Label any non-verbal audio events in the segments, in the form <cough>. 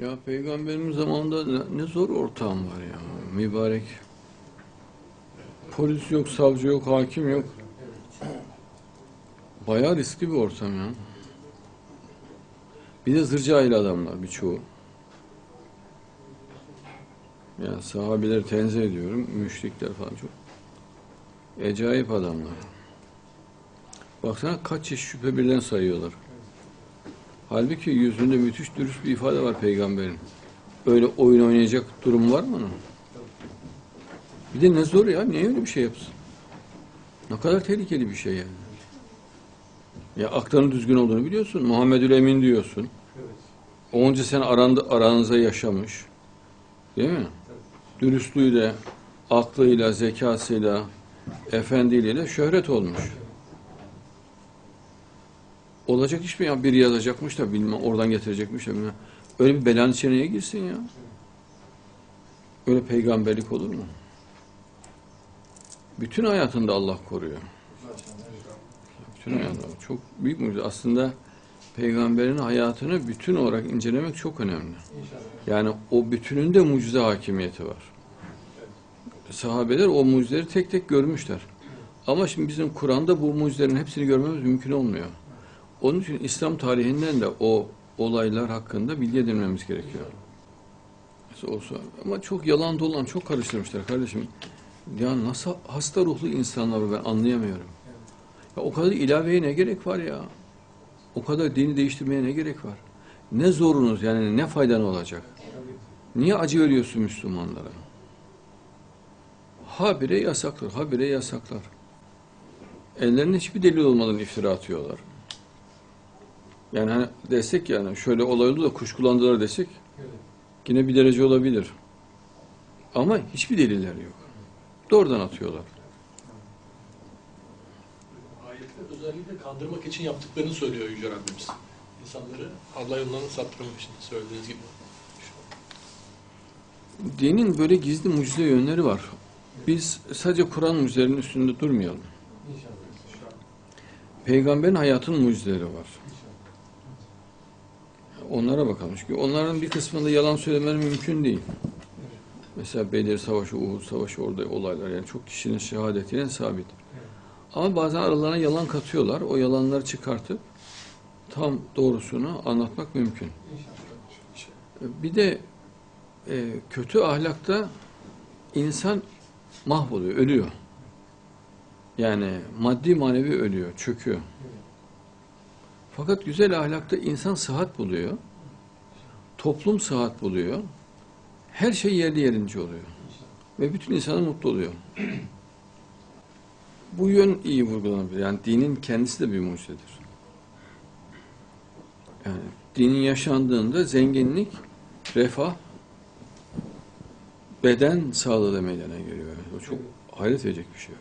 Ya peygamberimiz zamanında ne, zor ortam var ya mübarek. Polis yok, savcı yok, hakim yok. Bayağı riskli bir ortam ya. Bir de zır cahil adamlar birçoğu. Ya sahabeleri tenzih ediyorum. Müşrikler falan çok. Acayip adamlar. Baksana kaç çeşit şüphe birden sayıyorlar. Halbuki yüzünde müthiş dürüst bir ifade var peygamberin. Öyle oyun oynayacak durum var mı onun? Bir de ne zor ya, niye öyle bir şey yapsın? Ne kadar tehlikeli bir şey yani. Ya aklının düzgün olduğunu biliyorsun. Muhammedül Emin diyorsun. Onca sene aranda, aranıza yaşamış. Değil mi? Dürüstlüğüyle, aklıyla, zekasıyla, efendiliğiyle şöhret olmuş. Olacak iş mi ya? Biri yazacakmış da bilmem, oradan getirecekmiş da bilmem. Öyle bir belanın içine niye girsin ya? Öyle peygamberlik olur mu? Bütün hayatında Allah koruyor. Bütün hayatında. Çok büyük mucize. Aslında peygamberin hayatını bütün olarak incelemek çok önemli. Yani o bütününde mucize hakimiyeti var. Sahabeler o mucizeleri tek tek görmüşler. Ama şimdi bizim Kur'an'da bu mucizelerin hepsini görmemiz mümkün olmuyor. Onun için İslam tarihinden de o olaylar hakkında bilgi edinmemiz gerekiyor. Olsa ama çok yalan dolan çok karıştırmışlar kardeşim. Ya nasıl hasta ruhlu insanlar ben anlayamıyorum. Ya o kadar ilaveye ne gerek var ya? O kadar dini değiştirmeye ne gerek var? Ne zorunuz yani ne faydan olacak? Niye acı veriyorsun Müslümanlara? Habire yasaklar, habire yasaklar. Ellerinde hiçbir delil olmadan iftira atıyorlar. Yani hani desek yani şöyle olay oldu da kuşkulandılar desek yine bir derece olabilir. Ama hiçbir deliller yok. Doğrudan atıyorlar. Ayette özellikle kandırmak için yaptıklarını söylüyor Yüce Rabbimiz. İnsanları Allah yolundan saptırmak için söylediğiniz gibi. Dinin böyle gizli mucize yönleri var. Biz sadece Kur'an mucizelerinin üstünde durmayalım. Peygamberin hayatının mucizeleri var. Onlara bakalım. Çünkü onların bir kısmında yalan söylemeleri mümkün değil. Mesela Bedir Savaşı, Uhud Savaşı orada olaylar yani çok kişinin şehadetiyle sabit. Ama bazen aralarına yalan katıyorlar. O yalanları çıkartıp tam doğrusunu anlatmak mümkün. Bir de e, kötü ahlakta insan mahvoluyor, ölüyor. Yani maddi manevi ölüyor, çöküyor. Fakat güzel ahlakta insan sıhhat buluyor. Toplum sıhhat buluyor. Her şey yerli yerince oluyor. Ve bütün insanlar mutlu oluyor. <clears throat> Bu yön iyi vurgulanabilir. Yani dinin kendisi de bir mucizedir. Yani dinin yaşandığında zenginlik, refah, beden sağlığı da meydana geliyor. O çok hayret verecek bir şey.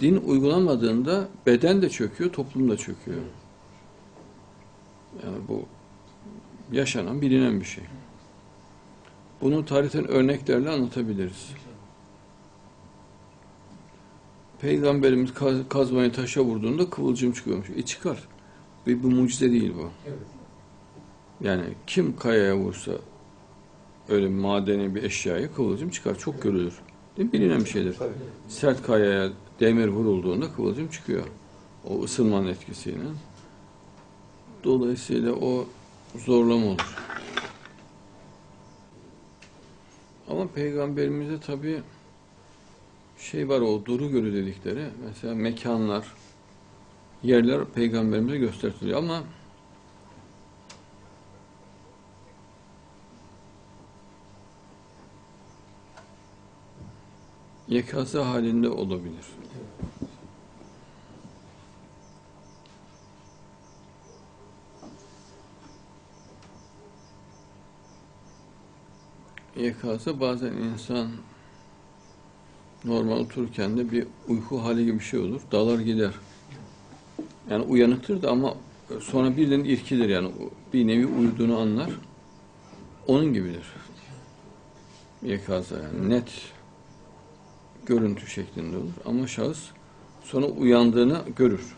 Din uygulanmadığında beden de çöküyor, toplum da çöküyor. Yani bu yaşanan, bilinen bir şey. Bunu tarihten örneklerle anlatabiliriz. Peygamberimiz kaz, kazmayı taşa vurduğunda kıvılcım çıkıyormuş. E çıkar. Bir, bir mucize değil bu. Yani kim kayaya vursa öyle bir madeni bir eşyaya kıvılcım çıkar. Çok görülür. Değil mi? Bilinen bir şeydir. Sert kayaya demir vurulduğunda kıvılcım çıkıyor. O ısınmanın etkisiyle. Dolayısıyla o zorlama olur. Ama peygamberimize tabi şey var o duru gölü dedikleri mesela mekanlar, yerler peygamberimize gösteriliyor ama yekası halinde olabilir. Yekası bazen insan normal otururken de bir uyku hali gibi bir şey olur. Dalar gider. Yani uyanıktır da ama sonra birden irkilir yani. Bir nevi uyuduğunu anlar. Onun gibidir. Yekaza yani net görüntü şeklinde olur. Ama şahıs sonra uyandığını görür.